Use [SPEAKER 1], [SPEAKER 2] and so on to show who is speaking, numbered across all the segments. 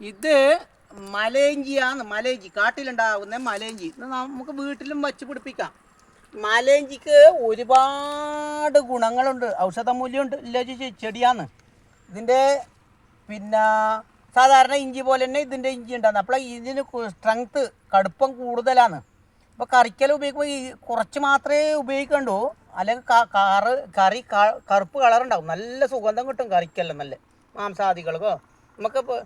[SPEAKER 1] ഇത് മലയഞ്ചിയാണ് മലയഞ്ചി കാട്ടിലുണ്ടാകുന്ന മലയഞ്ചി ഇത് നമുക്ക് വീട്ടിലും വച്ച് പിടിപ്പിക്കാം. മലയഞ്ചിക്ക് ഒരുപാട് ഗുണങ്ങളുണ്ട്. ഔഷധ മൂല്യമുണ്ട് ഇല്ല ചെടിയാണ് ഇതിന്റെ പിന്നെ സാധാരണ ഇഞ്ചി പോലെ തന്നെ ഇതിന്റെ ഇഞ്ചി ഉണ്ടാകുന്നത് അപ്പോൾ ഇതിന് സ്ട്രെങ്ത്ത് കടുപ്പം കൂടുതലാണ് അപ്പോൾ കറിക്കൽ ഉപയോഗിക്കുമ്പോൾ ഈ കുറച്ച് മാത്രമേ ഉപയോഗിക്കണ്ടൂ. അല്ലെങ്കിൽ കാറ് കറി കറുപ്പ് കളർ ഉണ്ടാവും നല്ല സുഗന്ധം കിട്ടും കറിക്കല്ല നല്ല മാംസാദികൾക്കോ നമുക്കിപ്പോൾ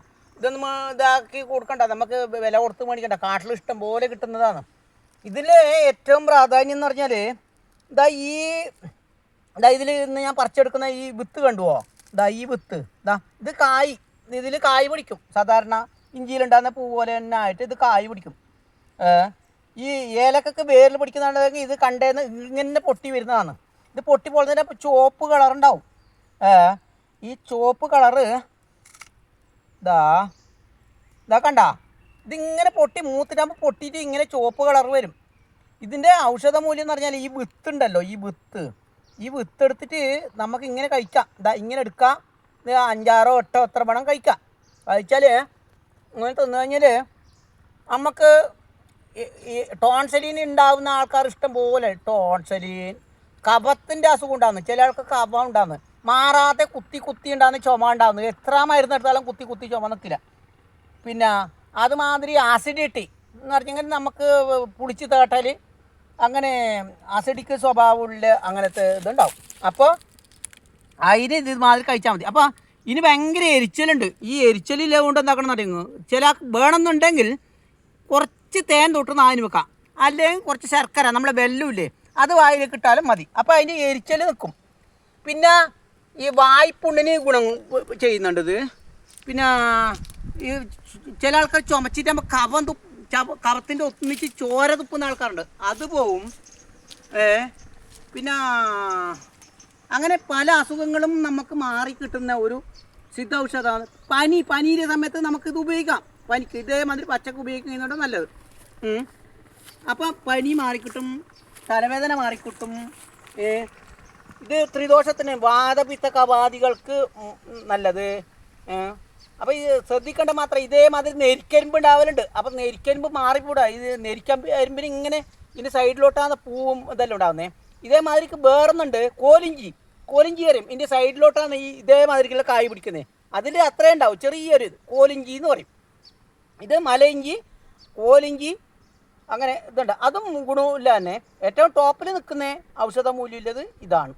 [SPEAKER 1] ഇതൊന്നും ഇതാക്കി കൊടുക്കണ്ട. നമുക്ക് വില കൊടുത്ത് മേടിക്കണ്ട. കാട്ടിൽ ഇഷ്ടം പോലെ കിട്ടുന്നതാണ്. ഇതിൽ ഏറ്റവും പ്രാധാന്യം എന്ന് പറഞ്ഞാൽ ഇതാ ഈ ഇതാ ഇതിൽ ഇന്ന് ഞാൻ പറിച്ചെടുക്കുന്ന ഈ വിത്ത് കണ്ടുവോ? ഇതാ ഈ വിത്ത്. ഇതാ ഇത് കായ്. ഇതിൽ കായ് പിടിക്കും. സാധാരണ ഇഞ്ചിയിലുണ്ടാകുന്ന പൂ പോലെ തന്നെ ആയിട്ട് ഇത് കായ് പിടിക്കും. ഈ ഏലക്കൊക്കെ വേരിൽ പിടിക്കുന്നതാണെങ്കിൽ ഇത് കണ്ടേന്ന് ഇങ്ങനെ പൊട്ടി വരുന്നതാണ്. ഇത് പൊട്ടി പോലെ തന്നെ ചുവപ്പ് കളറുണ്ടാവും. ഈ ചുവപ്പ് കളറ് ഇതാ ഇതാ കണ്ട? ഇതിങ്ങനെ പൊട്ടി മൂത്തിട്ടാകുമ്പോൾ പൊട്ടിയിട്ട് ഇങ്ങനെ ചുവപ്പ് കളർ വരും. ഇതിന്റെ ഔഷധ മൂല്യം എന്ന് പറഞ്ഞാൽ ഈ വിത്ത് ഉണ്ടല്ലോ ഈ വിത്ത്. ഈ വിത്ത് എടുത്തിട്ട് നമുക്ക് ഇങ്ങനെ കഴിക്കാം. ഇതാ ഇങ്ങനെ എടുക്കാം. അഞ്ചാറോ എട്ടോ എത്ര പണം കഴിക്കാം. കഴിച്ചാൽ ഇങ്ങനെ തിന്നു കഴിഞ്ഞാൽ നമുക്ക് ഈ ടോൺസലീൻ ഉണ്ടാകുന്ന ആൾക്കാർ ഇഷ്ടം പോലെ ടോൺസലീൻ കഫത്തിന്റെ അസുഖം ഉണ്ടാകുന്നു ചില ആൾക്ക് കഫം ഉണ്ടാകുന്നു മാറാതെ കുത്തി കുത്തി ഉണ്ടാകുന്ന ചുമ ഉണ്ടാകുന്നു എത്ര മരുന്ന് എടുത്താലും കുത്തി കുത്തി ചുമ നിൽക്കില്ല. പിന്നെ അതുമാതിരി ആസിഡിറ്റി എന്ന് പറഞ്ഞെങ്കിൽ നമുക്ക് പുളിച്ച് തേട്ടാൽ അങ്ങനെ ആസിഡിക്ക് സ്വഭാവമുള്ള അങ്ങനത്തെ ഇതുണ്ടാവും. അപ്പോൾ അതിന് ഇതുമാതിരി കഴിച്ചാൽ മതി. അപ്പോൾ ഇനി ഭയങ്കര എരിച്ചലുണ്ട്. ഈ എരിച്ചലില്ല കൊണ്ട് എന്താക്കണം എന്നറിയുന്നു ചില വേണമെന്നുണ്ടെങ്കിൽ കുറച്ച് തേൻ തൊട്ട് നാന് വെക്കാം. അല്ലെങ്കിൽ കുറച്ച് ശർക്കര നമ്മളെ വെല്ലമില്ലേ അത് വായിലേക്ക് ഇട്ടാലും മതി. അപ്പോൾ അതിന് എരിച്ചൽ നിൽക്കും. പിന്നെ ഈ വായ്പുണ്ണിന് ഗുണം ചെയ്യുന്നുണ്ട് പിന്നെ ഈ ചില ആൾക്കാർ ചുമച്ചിട്ടാകുമ്പോൾ കവം തുപ്പ് ചവ- കവത്തിന്റെ ഒന്നിച്ച് ചോര തുപ്പുന്ന ആൾക്കാരുണ്ട്. അത് പോവും. ഏ പിന്നെ അങ്ങനെ പല അസുഖങ്ങളും നമുക്ക് മാറി കിട്ടുന്ന ഒരു സിദ്ധ ഔഷധമാണ് പനി പനിയുടെ സമയത്ത് നമുക്കിത് ഉപയോഗിക്കാം. പനിക്ക് ഇതേമാതിരി പച്ചക്ക് ഉപയോഗിക്കുന്നതുകൊണ്ട് നല്ലത്. അപ്പം പനി മാറിക്കിട്ടും തലവേദന മാറിക്കിട്ടും ഏ ഇത് ത്രിദോഷത്തിന് വാദപിത്ത കവാദികൾക്ക് നല്ലത്. അപ്പോൾ ഇത് ശ്രദ്ധിക്കേണ്ട മാത്രം ഇതേമാതിരി നെരിക്കരിമ്പ് ഉണ്ടാവലുണ്ട് അപ്പം നെരിക്കരിമ്പ് മാറിപ്പോടാ ഇത് നെരിക്കരിമ്പിന് ഇങ്ങനെ ഇതിന്റെ സൈഡിലോട്ടാണ് പൂവും ഇതെല്ലാം ഉണ്ടാവുന്നത് ഇതേമാതിരിക്ക് വേറൊന്നുണ്ട്. കോലിഞ്ചി. കോലിഞ്ചി കറിയും ഇതിന്റെ സൈഡിലോട്ടാണ് ഈ ഇതേമാതിരിക്കുള്ള കായ് പിടിക്കുന്നത് അതിൽ അത്രയും ഉണ്ടാവും. ചെറിയൊരു ഇത്. കോലിഞ്ചി എന്ന് പറയും. ഇത് മലയിഞ്ചി കോലിഞ്ചി അങ്ങനെ ഇതുണ്ട്. അതും ഗുണമില്ല തന്നെ ഏറ്റവും ടോപ്പിൽ നിൽക്കുന്ന ഔഷധ മൂല്യമുള്ളത് ഇതാണ്.